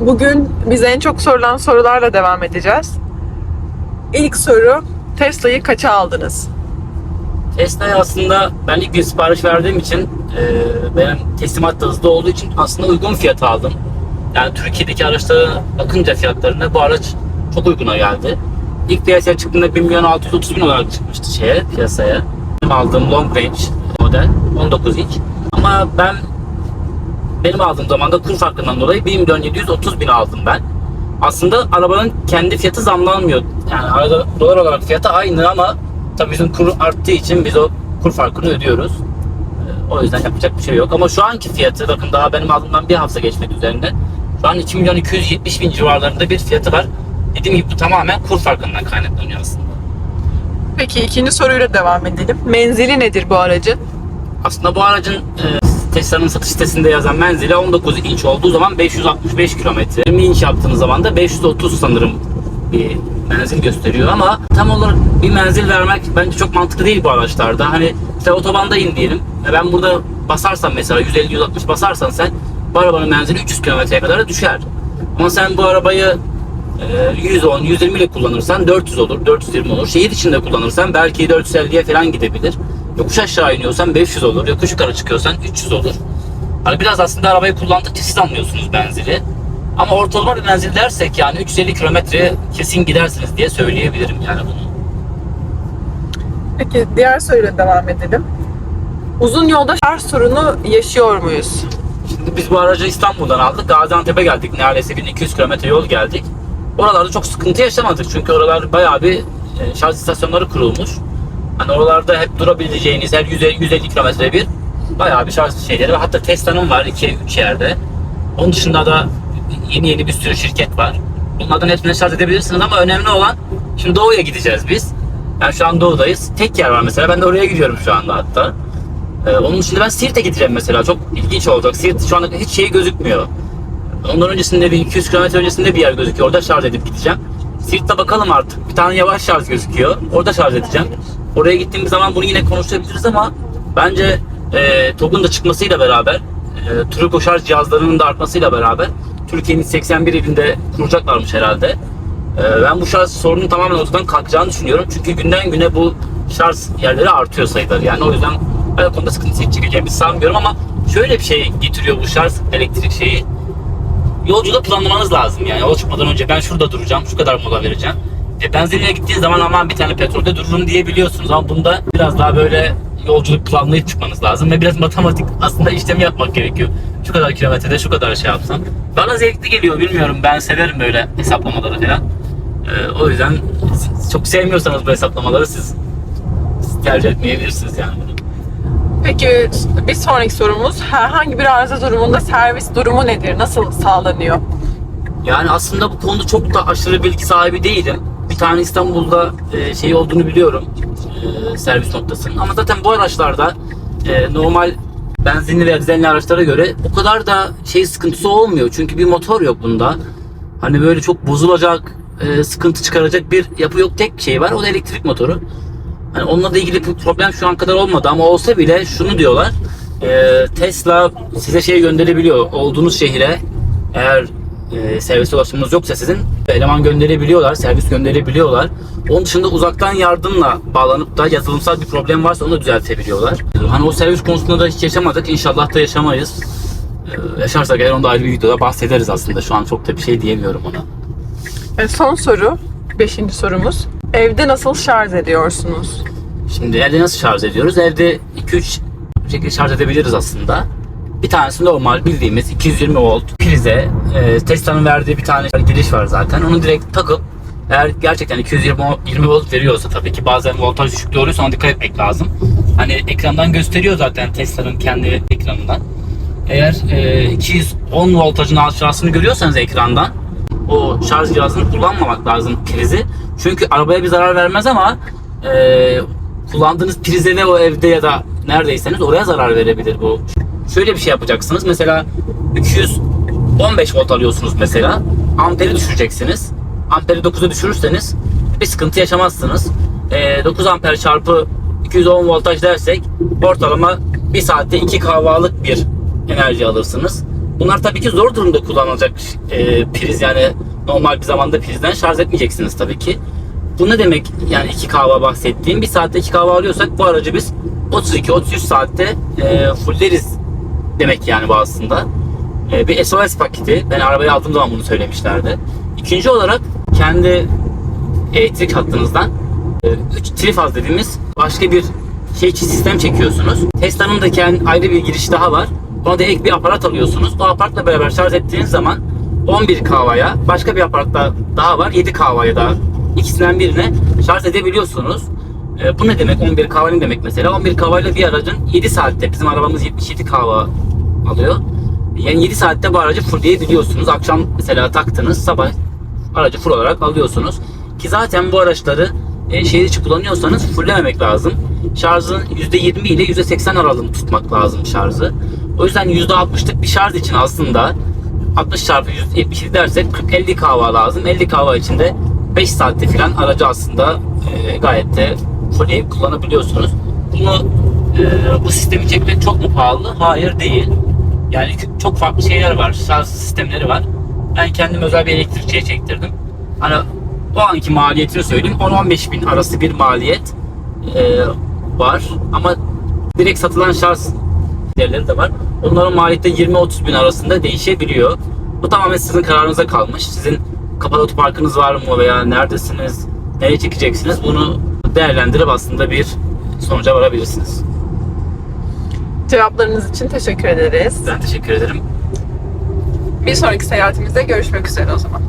Bugün bize en çok sorulan sorularla devam edeceğiz. İlk soru, Tesla'yı kaça aldınız? Tesla'ya aslında ben ilk bir sipariş verdiğim için e, benim teslimat da hızlı olduğu için aslında uygun fiyata aldım. Yani Türkiye'deki araçlara bakınca fiyatlarına bu araç çok uyguna geldi. İlk piyasaya çıktığında 1 milyon 630 bin olarak çıkmıştı şeye, piyasaya. Aldığım long range model 19 inç. Ama ben benim aldığım zaman da kur farkından dolayı 1 milyon 730 bin aldım ben. Aslında arabanın kendi fiyatı zamlanmıyor. Yani arada dolar olarak fiyatı aynı ama tabii bizim kur arttığı için biz o kur farkını ödüyoruz. Ee, O yüzden yapacak bir şey yok. Ama şu anki fiyatı bakın daha benim aldığımdan bir hafta geçmedi üzerinde. Şu an 2 milyon 270 bin civarlarında bir fiyatı var. Dediğim gibi bu tamamen kur farkından kaynaklanıyor aslında. Peki ikinci soruyla devam edelim. Menzili nedir bu aracın? Aslında bu aracın e, Tesla'nın satış sitesinde yazan menzili 19 inç olduğu zaman 565 kilometre. 20 inç yaptığınız zaman da 530 sanırım bir menzil gösteriyor ama tam olarak bir menzil vermek bence çok mantıklı değil bu araçlarda. Hani sen otobanda in diyelim. E, Ben burada basarsam mesela 150-160 basarsan sen bu arabanın menzili 300 kilometreye kadar da düşer. Ama sen bu arabayı e, 110, 120 ile kullanırsan 400 olur, 420 olur. Şehir içinde kullanırsan belki 450'ye falan gidebilir. Yokuş aşağı iniyorsan 500 olur, yokuş yukarı çıkıyorsan 300 olur. Hani biraz aslında arabayı kullandıkça siz anlıyorsunuz menzili. Ama ortalama bir menzil dersek yani 350 kilometre kesin gidersiniz diye söyleyebilirim yani bunu. Peki diğer soruyla devam edelim. Uzun yolda şarj sorunu yaşıyor muyuz? Şimdi biz bu aracı İstanbul'dan aldık. Gaziantep'e geldik. Neredeyse 1200 kilometre yol geldik. Oralarda çok sıkıntı yaşamadık. Çünkü oralar bayağı bir e, şarj istasyonları kurulmuş. Hani oralarda hep durabileceğiniz her 150, 150 kilometre bir bayağı bir şarj şeyleri var. Hatta Tesla'nın var 2-3 yerde. Onun dışında da yeni yeni bir sürü şirket var. Bunlardan hepsini şarj edebilirsiniz ama önemli olan şimdi Doğu'ya gideceğiz biz. Yani şu an Doğu'dayız. Tek yer var mesela. Ben de oraya gidiyorum şu anda hatta. Ee, onun dışında ben Siirt'e gideceğim mesela. Çok ilginç olacak. Siirt şu anda hiç şey gözükmüyor. Ondan öncesinde bir 200 km öncesinde bir yer gözüküyor. Orada şarj edip gideceğim. Siirt'te bakalım artık. Bir tane yavaş şarj gözüküyor. Orada şarj edeceğim. Oraya gittiğimiz zaman bunu yine konuşabiliriz ama bence e, TOG'un da çıkmasıyla beraber e, Turbo şarj cihazlarının da artmasıyla beraber Türkiye'nin 81 ilinde kuracaklarmış herhalde. E, ben bu şarj sorunun tamamen ortadan kalkacağını düşünüyorum. Çünkü günden güne bu şarj yerleri artıyor sayıları. Yani o yüzden ben o konuda sıkıntı çekeceğimizi sanmıyorum ama şöyle bir şey getiriyor bu şarj elektrik şeyi yolculuğu planlamanız lazım yani yola çıkmadan önce ben şurada duracağım, şu kadar mola vereceğim. E, benzinliğe gittiğiniz zaman aman bir tane petrolde dururum diyebiliyorsunuz ama bunda biraz daha böyle yolculuk planlayıp çıkmanız lazım ve biraz matematik aslında işlemi yapmak gerekiyor. Şu kadar kilometrede şu kadar şey yapsam. Bana zevkli geliyor bilmiyorum ben severim böyle hesaplamaları falan. E, o yüzden çok sevmiyorsanız bu hesaplamaları siz, siz tercih etmeyebilirsiniz yani bunu. Peki bir sonraki sorumuz herhangi bir arıza durumunda servis durumu nedir? Nasıl sağlanıyor? Yani aslında bu konuda çok da aşırı bilgi sahibi değilim. Bir tane İstanbul'da e, şey olduğunu biliyorum. e, servis noktasının. Ama zaten bu araçlarda e, normal benzinli veya dizelli araçlara göre o kadar da şey sıkıntısı olmuyor. Çünkü bir motor yok bunda. Hani böyle çok bozulacak, e, sıkıntı çıkaracak bir yapı yok. Tek şey var o da elektrik motoru. Hani onunla da ilgili bir problem şu an kadar olmadı ama olsa bile şunu diyorlar. e, Tesla size şey gönderebiliyor. Olduğunuz şehre eğer e, servis ulaşımınız yoksa sizin eleman gönderebiliyorlar, servis gönderebiliyorlar. Onun dışında uzaktan yardımla bağlanıp da yazılımsal bir problem varsa onu düzeltebiliyorlar. Hani o servis konusunda da hiç yaşamadık. İnşallah da yaşamayız. E, yaşarsak eğer onu da ayrı bir videoda bahsederiz aslında. Şu an çok da bir şey diyemiyorum ona. Ve son soru, beşinci sorumuz. Evde nasıl şarj ediyorsunuz? Şimdi evde nasıl şarj ediyoruz? Evde 2-3 şekilde şarj edebiliriz aslında. Bir tanesi normal bildiğimiz 220 volt prize. E, Tesla'nın verdiği bir tane giriş var zaten. Onu direkt takıp eğer gerçekten 220 o- 20 volt veriyorsa tabii ki bazen voltaj düşüklüğü oluyorsa ona dikkat etmek lazım. Hani ekrandan gösteriyor zaten Tesla'nın kendi ekranından. Eğer e, 210 voltajın aşağısını görüyorsanız ekrandan o şarj cihazını kullanmamak lazım prizi. Çünkü arabaya bir zarar vermez ama e, kullandığınız prize ve o evde ya da neredeyseniz oraya zarar verebilir bu. Şöyle bir şey yapacaksınız. Mesela 215 volt alıyorsunuz mesela. Amperi düşüreceksiniz. Amperi 9'a düşürürseniz bir sıkıntı yaşamazsınız. E, 9 amper çarpı 210 voltaj dersek ortalama 1 saatte 2 kahvalık bir enerji alırsınız. Bunlar tabii ki zor durumda kullanılacak e, priz yani normal bir zamanda prizden şarj etmeyeceksiniz tabii ki. Bu ne demek yani 2 kahva bahsettiğim? Bir saatte 2 kahva alıyorsak bu aracı biz 32-33 saatte e, fulleriz demek yani bu aslında. E, bir SOS paketi. Ben arabayı aldığım zaman bunu söylemişlerdi. İkinci olarak kendi elektrik hattınızdan 3 trifaz dediğimiz başka bir şey sistem çekiyorsunuz. Tesla'nın da kendi ayrı bir girişi daha var. Ona da ek bir aparat alıyorsunuz. O aparatla beraber şarj ettiğiniz zaman 11 kahvaya başka bir aparat da daha var 7 kahvaya da ikisinden birine şarj edebiliyorsunuz. E, bu ne demek? 11 kahve ne demek mesela? 11 kahvayla bir aracın 7 saatte bizim arabamız 77 kahve alıyor. Yani 7 saatte bu aracı fullleyebiliyorsunuz. Akşam mesela taktınız sabah aracı full olarak alıyorsunuz. Ki zaten bu araçları e, şehir içi kullanıyorsanız fulllememek lazım. Şarjın %20 ile %80 aralığını tutmak lazım şarjı. O yüzden %60'lık bir şarj için aslında 60 çarpı 177 dersek 40-50 kahva lazım. 50 kahva için de 5 saatte falan aracı aslında e, gayet de fullleyip kullanabiliyorsunuz. Bunu e, bu sistemi çekmek çok mu pahalı? Hayır değil. Yani çok farklı şeyler var. Şarj sistemleri var. Ben kendim özel bir elektrikçiye çektirdim. Hani o anki maliyetini söyleyeyim. 10-15 bin arası bir maliyet e, var. Ama direkt satılan şarj yerleri de var. Onların maliyeti 20-30 bin arasında değişebiliyor. Bu tamamen sizin kararınıza kalmış. Sizin kapalı otoparkınız var mı veya neredesiniz, nereye çekeceksiniz bunu değerlendirip aslında bir sonuca varabilirsiniz. Cevaplarınız için teşekkür ederiz. Ben teşekkür ederim. Bir sonraki seyahatimizde görüşmek üzere o zaman.